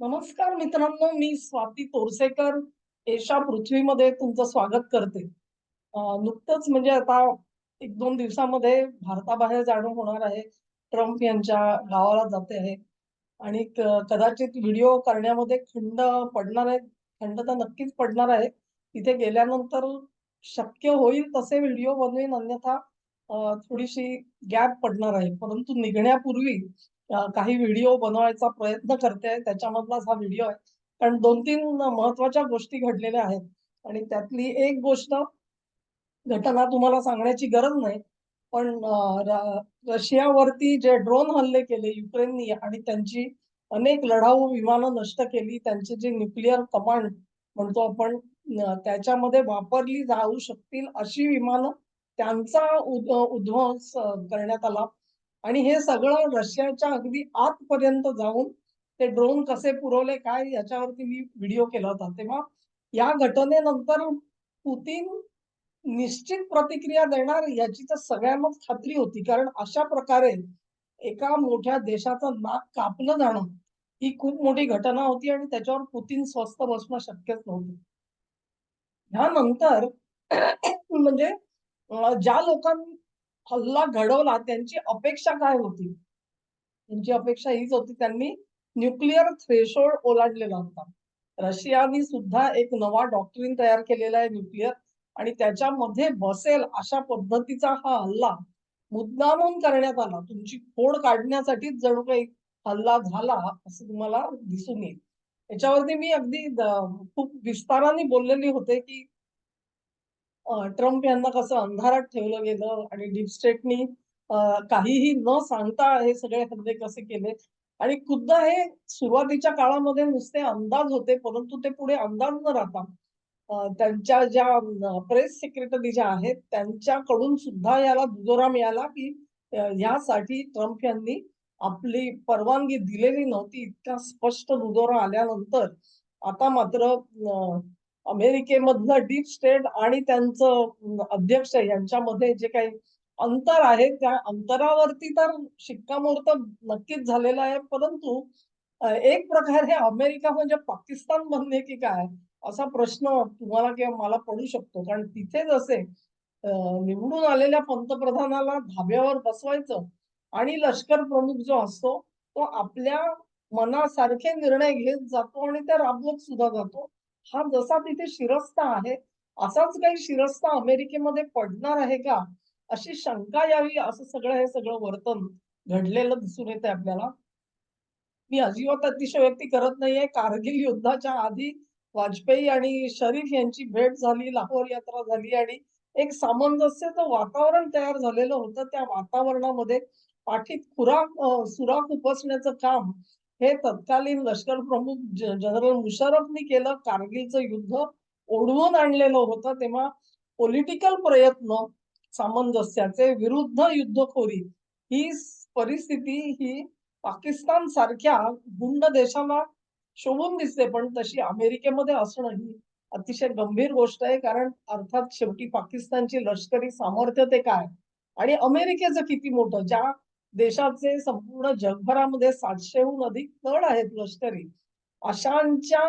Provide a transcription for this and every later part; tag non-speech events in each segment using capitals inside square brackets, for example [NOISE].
नमस्कार मित्रांनो मी स्वाती तोरसेकर. एशा पृथ्वीमध्ये तुमचं स्वागत करते. नुकतंच म्हणजे आता एक दोन दिवसामध्ये भारताबाहेर जाणं होणार आहे. ट्रम्प यांच्या गावाला जाते आहे. आणि कदाचित व्हिडिओ करण्यामध्ये खंड पडणार आहे. खंड तर नक्कीच पडणार आहे. तिथे गेल्यानंतर शक्य होईल तसे व्हिडिओ बनवेन. अन्यथा थोडीशी गॅप पडणार आहे. परंतु निघण्यापूर्वी काही व्हिडिओ बनवायचा प्रयत्न करते त्याच्यामधलाच हा व्हिडिओ आहे. कारण दोन तीन महत्त्वाच्या गोष्टी घडलेल्या आहेत. आणि त्यातली एक गोष्ट घटना तुम्हाला सांगण्याची गरज नाही पण रशियावरती जे ड्रोन हल्ले केले युक्रेननी आणि त्यांची अनेक लढाऊ विमानं नष्ट केली त्यांचे जे न्यूक्लिअर कमांड म्हणतो आपण त्याच्यामध्ये वापरली जाऊ शकतील अशी विमानं त्यांचा उद- उध्वंस करण्यात आला. आणि हे सगळं रशियाच्या अगदी आतपर्यंत जाऊन ते ड्रोन कसे पुरवले काय याच्यावरती मी व्हिडिओ केला होता. तेव्हा या घटनेनंतर पुतीन निश्चित प्रतिक्रिया देणार याची तर सगळ्यांनाच खात्री होती. कारण अशा प्रकारे एका मोठ्या देशाचं नाक कापलं जाणं ही खूप मोठी घटना होती आणि त्याच्यावर पुतीन स्वस्त बसणं शक्यच नव्हतं. ह्यानंतर [CLEARS THROAT] म्हणजे ज्या लोकांनी हल्ला घडवला त्यांची अपेक्षा काय होती? त्यांची अपेक्षा हीच होती त्यांनी न्यूक्लिअर थ्रेशोल्ड ओलांडलेला होता. रशियानी सुद्धा एक नवा डॉक्टरीन तयार केलेला आहे न्यूक्लिअर आणि त्याच्यामध्ये बसेल अशा पद्धतीचा हा हल्ला मुद्दामून करण्यात आला. तुमची फोड काढण्यासाठीच जणू काही हल्ला झाला असं तुम्हाला दिसून येईल. याच्यावरती मी अगदी खूप विस्ताराने बोललेले होते की ट्रम्प यांना कसं अंधारात ठेवलं गेलं आणि डीप स्टेटनी काहीही न सांगता हे सगळे हल्ले कसे केले? आणि खुद्द हे सुरुवातीच्या काळामध्ये नुसते अंदाज होते परंतु ते पुढे अंदाज न राहता त्यांच्या ज्या प्रेस सेक्रेटरी ज्या आहेत त्यांच्याकडून सुद्धा याला दुजोरा मिळाला की यासाठी ट्रम्प यांनी आपली परवानगी दिलेली नव्हती. इतका स्पष्ट दुजोरा आल्यानंतर आता मात्र अमेरिकेमधलं डीप स्टेट आणि त्यांचं अध्यक्ष यांच्यामध्ये जे काही अंतर आहे त्या अंतरावरती तर शिक्कामोर्तब नक्कीच झालेलं आहे. परंतु एक प्रकारे अमेरिका म्हणजे पाकिस्तान बनणे की काय असा प्रश्न तुम्हाला किंवा मला पडू शकतो. कारण तिथे जसे निवडून आलेल्या पंतप्रधानाला धाब्यावर बसवायचं आणि लष्कर प्रमुख जो असतो तो आपल्या मनासारखे निर्णय घेत जातो आणि ते राबवत सुद्धा जातो. हा जसा तिथे शिरस्ता आहे असाच काही शिरस्ता अमेरिकेमध्ये पडणार आहे का? अशी शंका यावी असं सगळं हे सगळं वर्तन घडलेलं दिसून येते आपल्याला. मी अजिबात अतिशयोक्ती करत नाहीये. कारगिल युद्धाच्या आधी वाजपेयी आणि शरीफ यांची भेट झाली लाहोर यात्रा झाली आणि एक सामंजस्याचं वातावरण तयार झालेलं होतं. त्या वातावरणामध्ये पाठीत खुराक सुराख उपसण्याचं काम हे तत्कालीन लष्कर प्रमुख जनरल मुशरफनी केलं कारगिलचं युद्ध ओढवून आणलेलं होतं तेव्हा पॉलिटिकल प्रयत्न सामंजस्याचे विरुद्ध युद्धखोरी ही परिस्थिती ही पाकिस्तान सारख्या गुंड देशाला शोभून दिसते पण तशी अमेरिकेमध्ये असणं ही अतिशय गंभीर गोष्ट आहे कारण अर्थात शेवटी पाकिस्तानची लष्करी सामर्थ्य ते काय? आणि अमेरिकेचं किती मोठं? ज्या देशाचे संपूर्ण जगभरामध्ये सातशेहून अधिक तळ आहेत लष्करी. अशांच्या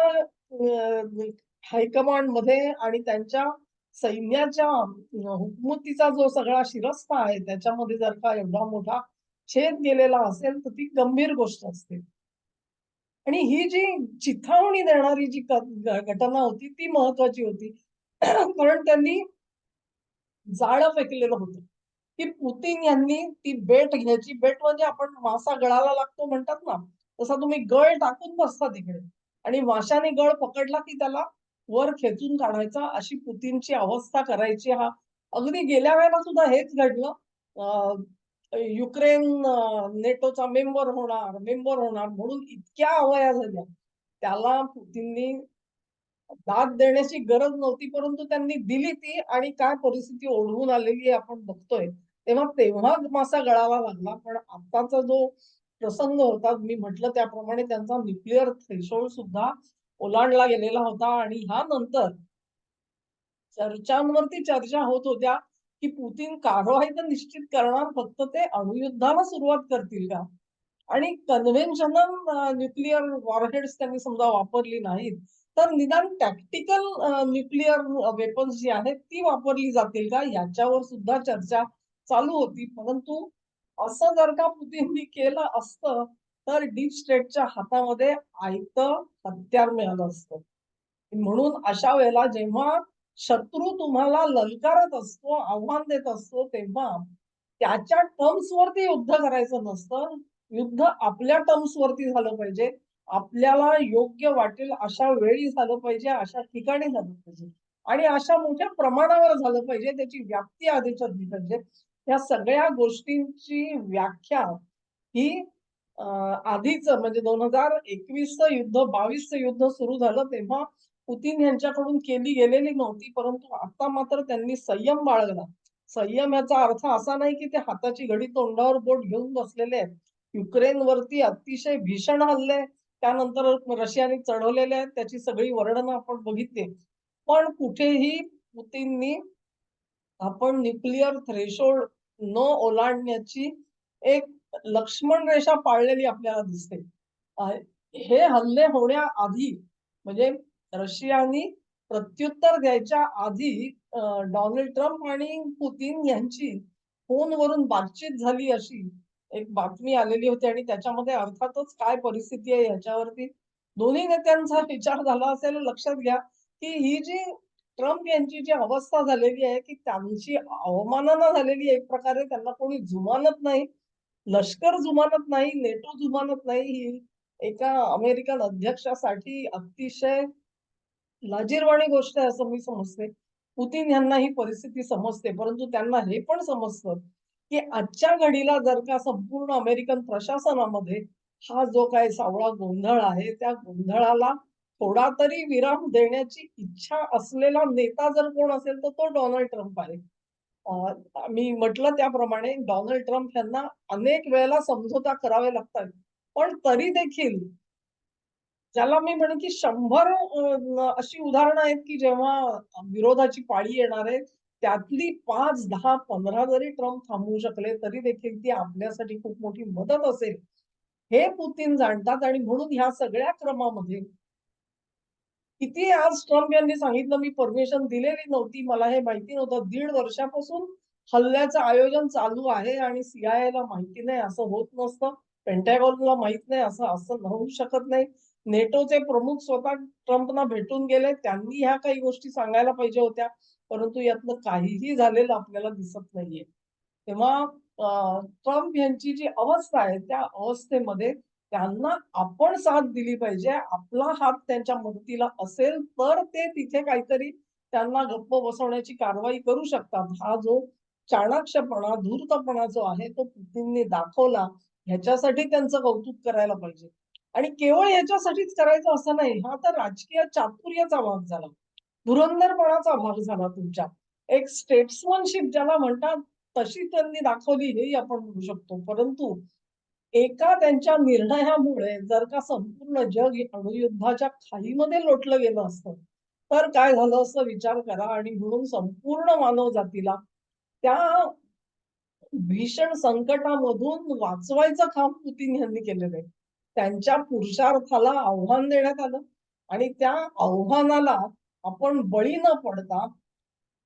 हायकमांडमध्ये आणि त्यांच्या सैन्याच्या हुकमतीचा जो सगळा शिरस्ता आहे त्याच्यामध्ये जर का एवढा मोठा छेद गेलेला असेल तर ती गंभीर गोष्ट असते. आणि ही जी चिथावणी देणारी जी घटना होती ती महत्वाची होती. [CLEARS THROAT] कारण त्यांनी जाळं फेकलेलं होतं. की पुतीन यांनी ती बेट घ्यायची. बेट म्हणजे आपण मासा गळाला लागतो म्हणतात ना. तसा तुम्ही गळ टाकून बसता तिकडे. आणि माशाने गळ पकडला की त्याला वर खेचून काढायचा. अशी पुतीनची अवस्था करायची हा. अगदी गेल्या वेळेला सुद्धा हेच घडलं. अं, युक्रेन नेटोचा मेंबर होणार मेंबर होणार म्हणून इतक्या अवया झाल्या. त्याला पुतीननी दाद देण्याची गरज नव्हती परंतु त्यांनी दिली ती आणि काय परिस्थिती ओढवून आलेली आपण बघतोय. तेव्हा तेव्हा मासा गळावा लागला पण आताचा जो प्रसंग होता मी म्हटलं त्याप्रमाणे त्यांचा न्यूक्लिअर थ्रेशोल्ड सुद्धा ओलांडला गेलेला होता आणि ह्या नंतर चर्चांवरती चर्चा होत होत्या की पुतीन कारवाई तर निश्चित करणार फक्त ते अणुयुद्धाला सुरुवात करतील का? आणि कन्व्हेन्शनल न्यूक्लिअर वॉरहेड्स त्यांनी समजा वापरली नाहीत तर निदान टॅक्टिकल न्यूक्लिअर वेपन्स जी आहेत ती वापरली जातील का? याच्यावर सुद्धा चर्चा चालू होती. परंतु असं जर का पुतीननी केलं असतं तर डीप स्टेटच्या हातामध्ये आयत हत्यार मिळालं असतं. म्हणून अशा वेळेला जेव्हा शत्रू तुम्हाला ललकारत असतो आव्हान देत असतो तेव्हा त्याच्या टर्म्सवरती युद्ध करायचं नसतं. युद्ध आपल्या टर्म्सवरती झालं पाहिजे. आपल्याला योग्य वाटेल अशा वेळी झालं पाहिजे अशा ठिकाणी झालं पाहिजे. आणि अशा मोठ्या प्रमाणावर झालं पाहिजे त्याची व्याप्ती आधी ठरली पाहिजे या सगळ्या गोष्टींची व्याख्या ही आधीच म्हणजे दोन हजार एकवीसचं युद्ध बावीसचं युद्ध सुरू झालं तेव्हा पुतीन यांच्याकडून केली गेलेली नव्हती परंतु आता मात्र त्यांनी संयम बाळगला. संयम याचा अर्थ असा नाही की ते हाताची घडी तोंडावर बोट घेऊन बसलेले आहेत. युक्रेन वरती अतिशय भीषण हल्ले त्यानंतर रशियाने चढवलेले आहेत. त्याची सगळी वर्णनं आपण बघितली पण कुठेही पुतीननी आपण न्यूक्लिअर थ्रेशोल्ड न ओलांडण्याची एक लक्ष्मण रेषा पाळलेली आपल्याला दिसते. हे हल्ले होण्याआधी म्हणजे रशियानी प्रत्युत्तर द्यायच्या आधी डोनाल्ड ट्रम्प आणि पुतीन यांची फोनवरून बातचीत झाली अशी एक बातमी आलेली होती आणि त्याच्यामध्ये अर्थातच काय परिस्थिती आहे याच्यावरती दोन्ही नेत्यांचा विचार झाला असेल. लक्षात घ्या की ही जी ट्रम्प यांची जी अवस्था झालेली आहे की त्यांची अवमानना झालेली एक प्रकारे त्यांना कोणी जुमानत नाही लष्कर जुमानत नाही नेटो जुमानत नाही ही एका अमेरिकन अध्यक्षासाठी अतिशय लाजीरवाणी गोष्ट आहे असं मी समजते. पुतीन यांना ही परिस्थिती समजते परंतु त्यांना हे पण समजतं की आजच्या घडीला जर का संपूर्ण अमेरिकन प्रशासनामध्ये हा जो काही सावळा गोंधळ आहे त्या गोंधळाला थोडा तरी विराम देण्याची इच्छा असलेला नेता जर कोण असेल तर तो डोनाल्ड ट्रम्प आहे. मी म्हटलं त्याप्रमाणे डोनाल्ड ट्रम्प यांना अनेक वेळेला समझोता करावे लागतात. पण तरी देखील ज्याला मी म्हणेन की शंभर अशी उदाहरणं आहेत की जेव्हा विरोधाची पाळी येणार आहे त्यातली पाच दहा पंधरा जरी ट्रम्प थांबवू शकले तरी देखील ती आपल्यासाठी खूप मोठी मदत असेल. हे पुतीन जाणतात आणि म्हणून ह्या सगळ्या क्रमामध्ये किती आज ट्रम्प यांनी सांगितलं मी परमिशन दिलेली नव्हती मला हे माहिती नव्हतं. दीड वर्षापासून हल्ल्याचं आयोजन चालू आहे आणि सीआयएला माहिती नाही असं होत नसतं. पेंटॅगॉनला माहीत नाही असं असं होऊ शकत नाही. नेटोचे प्रमुख स्वतः ट्रम्पना भेटून गेले त्यांनी ह्या काही गोष्टी सांगायला पाहिजे होत्या परंतु यातलं काहीही झालेलं आपल्याला दिसत नाहीये. तेव्हा ट्रम्प यांची जी अवस्था आहे त्या अवस्थेमध्ये त्यांना आपण साथ दिली पाहिजे आपला हात त्यांच्या मदतीला असेल तर ते तिथे काहीतरी त्यांना गप्प बसवण्याची कारवाई करू शकतात. हा जो चाणाक्षपणा धूर्तपणा जो आहे तो पुतींनी दाखवला ह्याच्यासाठी त्यांचं कौतुक करायला पाहिजे. आणि केवळ याच्यासाठीच करायचं असं नाही हा तर राजकीय चातुर्याचा भाग झाला. धुरंधरपणाचा भाग झाला तुमच्या. एक स्टेट्समनशिप ज्याला म्हणतात तशी त्यांनी दाखवली हेही आपण म्हणू शकतो. परंतु एका त्यांच्या निर्णयामुळे जर का संपूर्ण जग अणुयुद्धाच्या खाईमध्ये लोटलं गेलं असतं तर काय झालं असं विचार करा आणि म्हणून संपूर्ण मानव जातीला त्या भीषण संकटामधून वाचवायचं काम पुतीन यांनी केलेलं आहे. त्यांच्या पुरुषार्थाला आव्हान देण्यात आलं आणि त्या आव्हानाला आपण बळी न पडता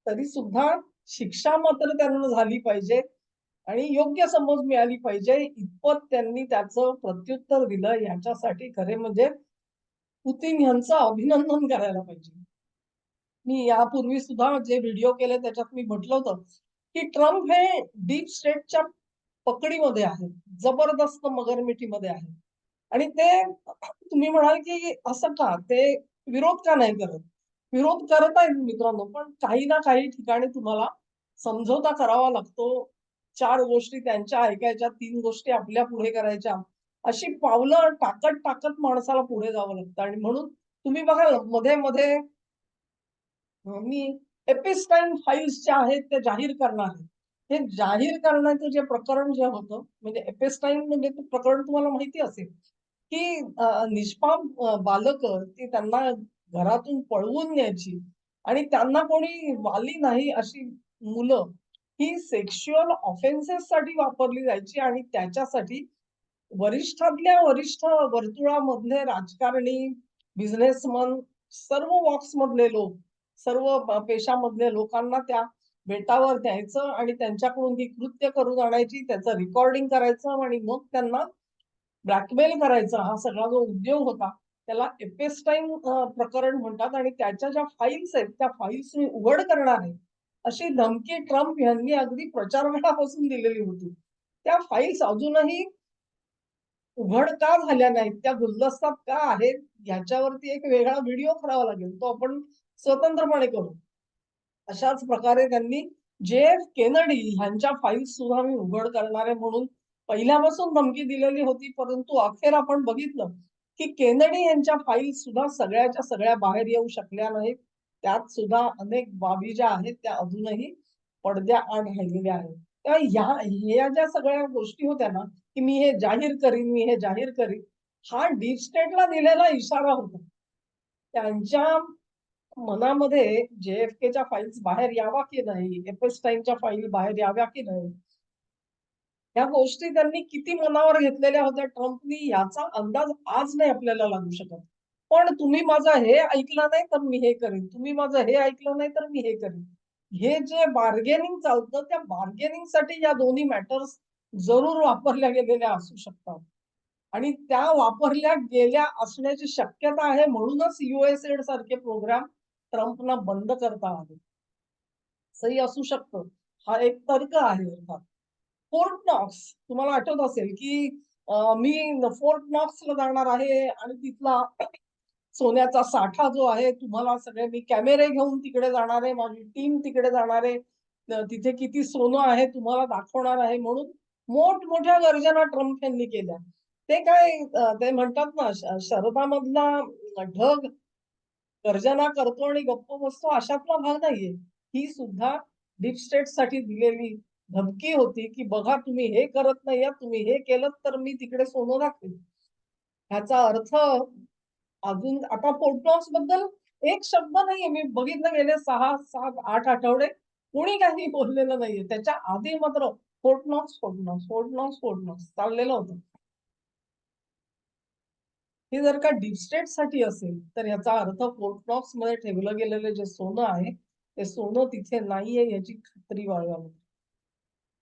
तरी सुद्धा शिक्षा मात्र त्यांना झाली पाहिजे. आणि योग्य समज मिळाली पाहिजे इतपत त्यांनी त्याचं प्रत्युत्तर दिलं याच्यासाठी खरे म्हणजे पुतीन यांचं अभिनंदन करायला पाहिजे. मी यापूर्वी सुद्धा जे व्हिडिओ केले त्याच्यात मी म्हटलं होतं की ट्रम्प हे डीप स्टेटच्या पकडीमध्ये आहेत जबरदस्त मगरमिठीमध्ये आहे आणि ते तुम्ही म्हणाल की असं का? ते विरोध का नाही करत? विरोध करत आहेत मित्रांनो पण काही ना काही ठिकाणी तुम्हाला समझोता करावा लागतो चार गोष्टी त्यांच्या ऐकायच्या तीन गोष्टी आपल्या पुढे करायच्या. अशी पावलं टाकत टाकत माणसाला पुढे जावं लागतं. आणि म्हणून तुम्ही बघा मध्ये मध्ये मी एपिस्टाईन फाईल्स ज्या आहेत त्या जाहीर करणार हे जाहीर करण्याचं जे प्रकरण जे होतं म्हणजे एपेस्टाईन म्हणजे प्रकरण तुम्हाला माहिती असेल की निष्पाप बालक ती त्यांना घरातून पळवून न्यायची. आणि त्यांना कोणी वाली नाही अशी मुलं ही सेक्शुअल ऑफेन्सेस साठी वापरली जायची आणि त्याच्यासाठी वरिष्ठातल्या वरिष्ठ वर्तुळामधले राजकारणी बिझनेसमन सर्व वॉक्स मधले लोक सर्व पेशामधले लोकांना त्या बेटावर द्यायचं आणि त्यांच्याकडून ही कृत्य करून आणायची त्याचं रेकॉर्डिंग करायचं आणि मग त्यांना ब्लॅकमेल करायचं. हा सगळा जो उद्योग होता त्याला एपेस्टाईन प्रकरण म्हणतात आणि त्याच्या ज्या फाईल्स आहेत त्या फाईल्स मी उघड करणार आहे. अशी धमकी ट्रम्प यांनी अगदी प्रचारकापासून दिलेली होती. त्या फाईल्स अजूनही उघड का झाल्या नाहीत? त्या गुलदस्तात का आहेत? याच्यावरती एक वेगळा व्हिडिओ करावा लागेल. तो आपण स्वतंत्रपणे करू. अशाच प्रकारे त्यांनी जे एफ केनडी ह्यांच्या फाईल्स सुद्धा मी उघड करणारे म्हणून पहिल्यापासून धमकी दिलेली होती. परंतु अखेर आपण बघितलं की केनडी यांच्या फाईल्स सुद्धा सगळ्याच्या सगळ्या बाहेर येऊ शकल्या नाहीत. त्यात सुद्धा अनेक बाबी ज्या आहेत त्या अजूनही पडद्या आड राहिलेल्या आहेत. तेव्हा ह्या ह्या ज्या सगळ्या गोष्टी होत्या ना की मी हे जाहीर करीन मी हे जाहीर करीन हा डीप स्टेटला दिलेला इशारा होता. त्यांच्या मनामध्ये जे एफ केच्या फाईल्स बाहेर यावा की नाही एपेस्टाईनच्या फाईल बाहेर याव्या की नाही या गोष्टी त्यांनी किती मनावर घेतलेल्या होत्या ट्रम्पनी याचा अंदाज आज नाही आपल्याला लागू शकत. पण तुम्ही माझं हे ऐकलं नाही तर मी हे करीन. तुम्ही माझं हे ऐकलं नाही तर मी हे करीन. हे जे बार्गेनिंग चालतं त्या बार्गेनिंगसाठी या दोन्ही मॅटर्स जरूर वापरल्या गेलेल्या असू शकतात. आणि त्या वापरल्या गेल्या असण्याची शक्यता आहे म्हणूनच युएसएड सारखे प्रोग्राम ट्रम्पना बंद करता आले. सही असू शकतं. हा एक तर्क आहे. अर्थात फोर्ट नॉक्स तुम्हाला आठवत असेल की मी फोर्ट नॉक्सला जाणार आहे आणि तिथला सोन्याचा साठा जो आहे तुम्हाला सगळे मी कॅमेरे घेऊन तिकडे जाणार आहे माझी टीम तिकडे जाणार आहे. तिथे किती सोनं आहे तुम्हाला दाखवणार आहे म्हणून मोठमोठ्या गर्जना ट्रम्प यांनी केल्या. ते काय ते म्हणतात ना शरदामधला ढग गर्जना करतो आणि गप्प बसतो अशातला भाग नाहीये. ही सुद्धा डीप स्टेटसाठी दिलेली धमकी होती की बघा तुम्ही हे करत नाही तुम्ही हे केलं तर मी तिकडे सोनं दाखवेन. ह्याचा अर्थ अजून आता पोर्टलॉसबद्दल एक शब्द नाहीये. मी बघितलं गेले सहा सात आठ आठवडे. कोणी काही बोललेलं नाहीये. त्याच्या आधी मात्र फोटनॉक्स फोटनॉक्स फोटनॉक्स फोटनॉक्स चाललेलं होतं. हे जर का डीप स्टेटसाठी असेल तर याचा अर्थ फोर्टनॉक्समध्ये ठेवलं गेलेलं जे सोनं आहे ते सोनं तिथे नाहीये याची खात्री बाळगा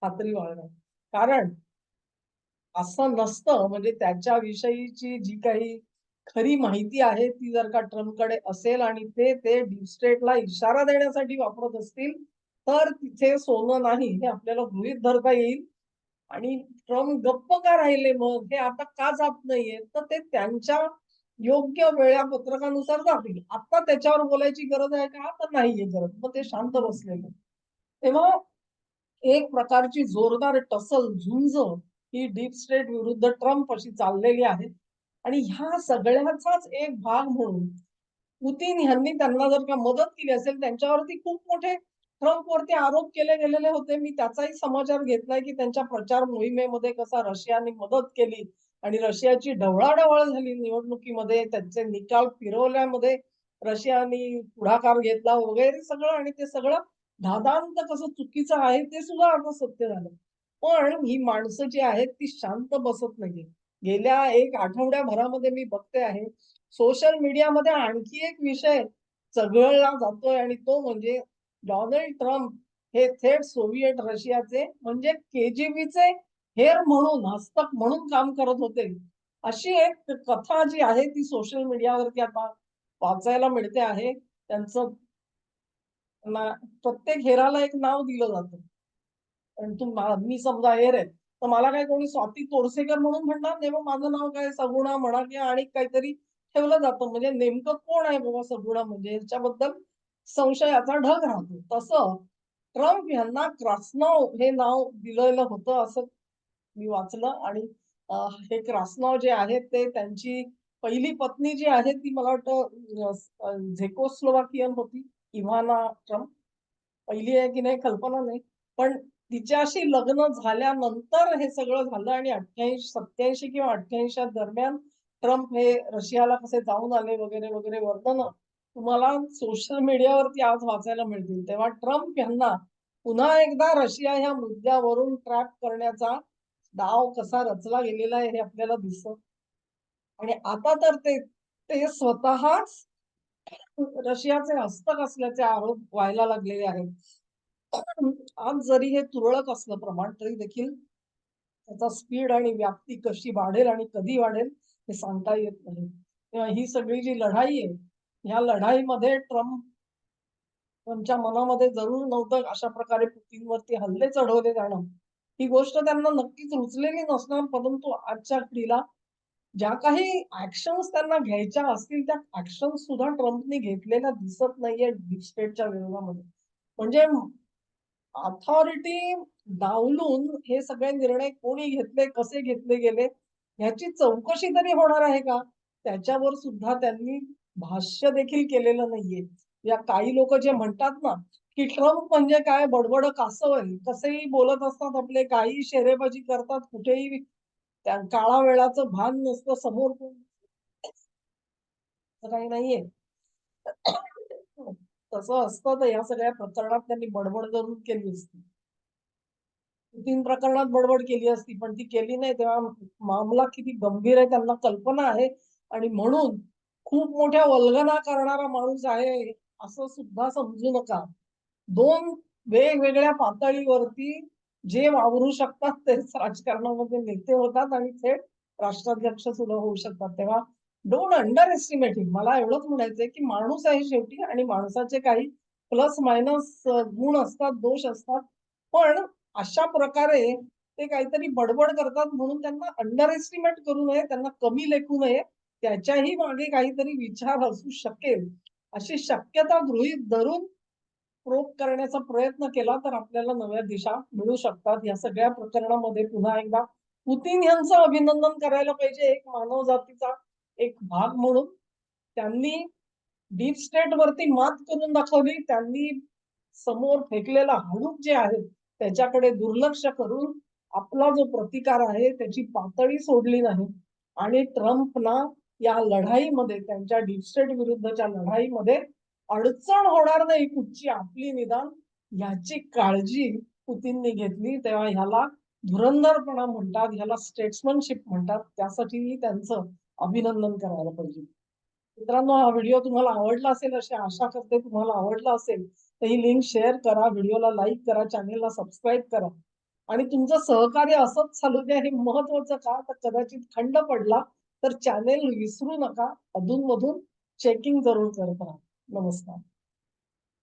खात्री बाळगा कारण असं नसतं. म्हणजे त्याच्याविषयीची जी काही खरी माहिती आहे ती जर का ट्रम्पकडे असेल आणि ते ते डीप स्टेटला इशारा देण्यासाठी वापरत असतील तर तिथे सोनं नाही हे आपल्याला गृहित धरता येईल. आणि ट्रम्प गप्प का राहिले मग? हे आता का जात नाहीये? तर ते त्यांच्या योग्य वेळापत्रकानुसार जातील. आता त्याच्यावर बोलायची गरज आहे का? तर नाहीये गरज. मग ते शांत बसलेले. तेव्हा एक प्रकारची जोरदार टसल झुंज ही डीप स्टेट विरुद्ध ट्रम्प अशी चाललेली आहे. आणि ह्या सगळ्याचाच एक भाग म्हणून पुतीन यांनी त्यांना जर का मदत केली असेल त्यांच्यावरती खूप मोठे ट्रम्प वरती आरोप केले गेलेले होते. मी त्याचाही समाचार घेतलाय की त्यांच्या प्रचार मोहिमेमध्ये कसा रशियाने मदत केली आणि रशियाची ढवळाढवळ झाली निवडणुकीमध्ये त्यांचे निकाल फिरवल्यामध्ये रशियाने पुढाकार घेतला वगैरे सगळं आणि ते सगळं धादांत कसं चुकीचं आहे ते सुद्धा आता सत्य झालं. पण ही माणसं जी आहेत ती शांत बसत नाहीये गेल्या एक आठवड्याभरामध्ये मी बघते आहे. सोशल मीडियामध्ये आणखी एक विषय चघळला जातोय आणि तो म्हणजे डोनाल्ड ट्रम्प हे थेट सोव्हिएट रशियाचे म्हणजे केजीबीचे हेर म्हणून हस्तक म्हणून काम करत होते. अशी एक कथा जी आहे ती सोशल मीडियावरती आता वाचायला मिळते आहे. त्यांचं ना- प्रत्येक हेराला एक नाव दिलं जातं. पण तू मी समजा हेर आहे तर मला काय कोणी स्वाती तोरसेकर म्हणून म्हणणार नाही मग माझं नाव काय? सगुणा म्हणा किंवा आणि काहीतरी ठेवलं जातं. म्हणजे नेमकं कोण आहे बाबा सगुणा? म्हणजे याच्याबद्दल संशयाचा ढग राहतो. तसं ट्रम्प यांना क्रासनाव हे नाव दिलेलं होतं असं मी वाचलं. आणि हे क्रासनाव जे आहे ते त्यांची पहिली पत्नी जी आहे ती मला वाटतं झेकोस्लोवाकियन होती इव्हाना ट्रम्प. पहिली आहे की नाही कल्पना नाही. पण तिच्याशी लग्न झाल्यानंतर हे सगळं झालं आणि अठ्ठ्याऐंशी सत्याऐंशी किंवा अठ्ठ्याऐंशी दरम्यान ट्रम्प हे रशियाला कसे जाऊन आले वगैरे वगैरे वर्णन तुम्हाला सोशल मीडियावरती आज वाचायला मिळतील. तेव्हा ट्रम्प यांना पुन्हा एकदा रशिया ह्या मुद्द्यावरून ट्रॅप करण्याचा डाव कसा रचला गेलेला आहे हे आपल्याला दिसत. आणि आता तर ते ते स्वतःच रशियाचे हस्तक असल्याचे आरोप व्हायला लागलेले आहेत. आज जरी हे तुरळक असलं प्रमाण तरी देखील त्याचा स्पीड आणि व्याप्ती कशी वाढेल आणि कधी वाढेल हे सांगता येत नाही. तेव्हा ही सगळी जी लढाई आहे ह्या लढाईमध्ये ट्रम्प त्यांच्या मनामध्ये जरूर नव्हतं अशा प्रकारे पुतीनवरती हल्ले चढवले जाणं. ही गोष्ट त्यांना नक्कीच रुचलेली नसणार परंतु आजच्या पिढीला ज्या काही ऍक्शन्स त्यांना घ्यायच्या असतील त्या ऍक्शन सुद्धा ट्रम्पनी घेतलेल्या दिसत नाहीये डीप स्टेटच्या विरोधामध्ये. म्हणजे अथॉरिटी डावलून हे सगळे निर्णय कोणी घेतले कसे घेतले गेले ह्याची चौकशी तरी होणार आहे का? त्याच्यावर सुद्धा त्यांनी भाष्य देखील केलेलं नाहीये. या काही लोक जे म्हणतात ना की ट्रम्प म्हणजे काय बडबड कासव आहे कसेही बोलत असतात आपले काही शेरेबाजी करतात कुठेही त्या काळा वेळाचं भान नसतं समोर. कोण असं काही नाहीये. तसं असतं तर या सगळ्या प्रकरणात त्यांनी बडबड जरूर केली असती. तीन प्रकरणात बडबड केली असती पण ती केली नाही तेव्हा मामला किती गंभीर आहे त्यांना कल्पना आहे. आणि म्हणून खूप मोठ्या वल्गना करणारा माणूस आहे असं सुद्धा समजू नका. दोन वेगवेगळ्या पातळीवरती जे वावरू शकतात तेच राजकारणामध्ये नेते होतात आणि थेट राष्ट्राध्यक्ष सुद्धा होऊ शकतात. तेव्हा डोंट अंडर एस्टिमेट मला एवढंच म्हणायचंय की माणूस आहे शेवटी आणि माणसाचे काही प्लस मायनस गुण असतात दोष असतात. पण अशा प्रकारे ते काहीतरी बडबड करतात म्हणून त्यांना अंडर एस्टिमेट करू नये त्यांना कमी लेखू नये. त्याच्याही मागे काहीतरी विचार असू शकेल. अशी शक्यता गृहीत धरून प्रोप करण्याचा प्रयत्न केला तर आपल्याला नव्या दिशा मिळू शकतात. या सगळ्या प्रकरणामध्ये पुन्हा एकदा पुतीन यांचं अभिनंदन करायला पाहिजे एक मानव जातीचा एक भाग म्हणून त्यांनी डीप स्टेट वरती मात करून दाखवली. त्यांनी समोर फेकलेला हाणूक जे आहे त्याच्याकडे दुर्लक्ष करून आपला जो प्रतिकार आहे त्याची पातळी सोडली नाही. आणि ट्रम्पना या लढाईमध्ये त्यांच्या डीप स्टेट विरुद्धच्या लढाईमध्ये अडचण होणार नाही कुठची आपली निदान याची काळजी पुतींनी घेतली. तेव्हा ह्याला धुरंधरपणा म्हणतात ह्याला स्टेट्समनशिप म्हणतात. त्यासाठीही त्यांचं अभिनंदन करायला पाहिजे. मित्रांनो हा व्हिडिओ तुम्हाला आवडला असेल अशी आशा करते तुम्हाला आवडला असेल तर ही लिंक शेअर करा व्हिडिओला लाईक करा चॅनेलला सबस्क्राईब करा. आणि तुमचं सहकार्य असंच चालू द्या हे महत्वाचं का? तर कदाचित खंड पडला तर चॅनेल विसरू नका. अधूनमधून चेकिंग जरूर करत राहा. नमस्कार.